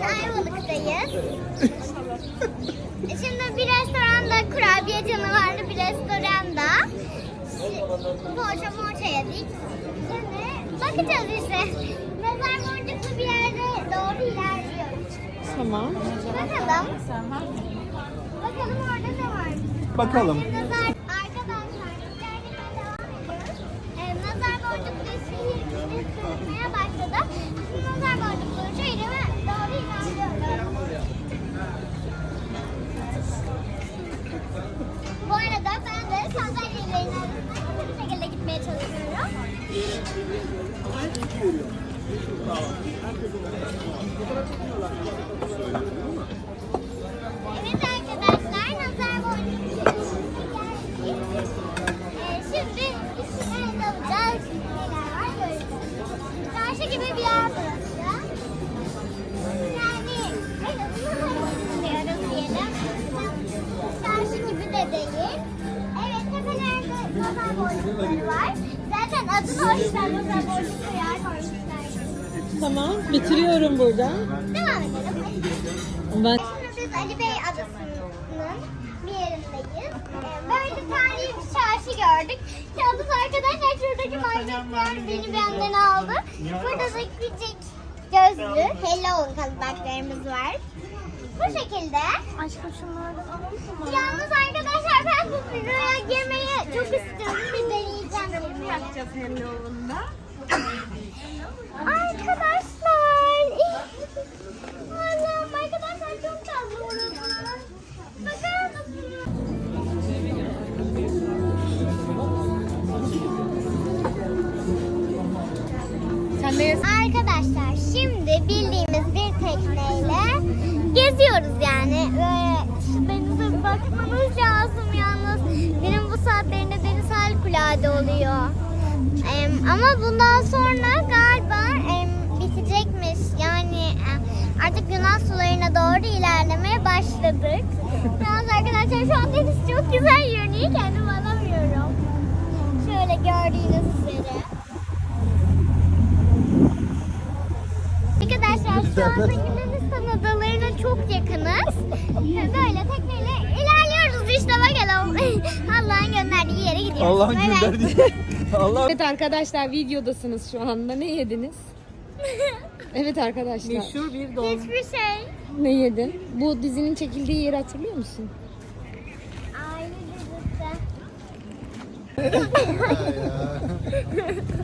Bugün Ayvalık'tayız. Şimdi bir restoranda kurabiye canavarlı bir restoranda poğaça moğaça yedik. Şimdi bakacağız işte. Mezar boncuklu bir yerde doğru ilerliyoruz. Tamam. Bakalım. Bakalım orada ne var? Bakalım. Arkadaşlar ilerlemeye devam ediyoruz. Ee, nazar boncuklu şehir sürmeye Evet arkadaşlar, nazar geldik. Ee, şimdi içine dalacağız. Neler var göreceğiz. Gibi bir yer burası. Yani en azından diyoruz diyelim. Çarşı gibi de değil. Evet, tepelerde nazar boncukları var. Zaten adını o yüzden yer koymuşlar. Tamam. Bitiriyorum burada. Devam edelim. Ben Şimdi biz Ali Bey Adası'nın bir yerindeyiz. Ee, Böyle tarihi bir çarşı gördük. Yalnız arkadaşlar şuradaki marketler beni benden aldı. Burada da küçük gözlü Hello kalıbaklarımız var. Bu şekilde. Aşkım şunları Yalnız arkadaşlar ben bu videoya girmeyi çok istiyorum. Bir deneyeceğim. girmeyi. yapacağız Hello'unda. Arkadaşlar. Allah'ım arkadaşlar çok tatlı orası. Bakar mısınız? Arkadaşlar şimdi bildiğimiz bir tekneyle geziyoruz yani. Böyle denize bakmanız lazım harikulade oluyor. Ama bundan sonra galiba bitecekmiş. Yani artık Yunan sularına doğru ilerlemeye başladık. Yalnız arkadaşlar şu an deniz çok güzel görünüyor. Kendim alamıyorum. Şöyle gördüğünüz üzere. Arkadaşlar şu anda Yunanistan adalarına çok yakınız. Böyle tekneyle Allah'ın gönderdiği. Allah Evet arkadaşlar videodasınız şu anda. Ne yediniz? Evet arkadaşlar. Meşhur bir dolma. Hiçbir şey. Ne yedin? Bu dizinin çekildiği yeri hatırlıyor musun? Aile dizisi.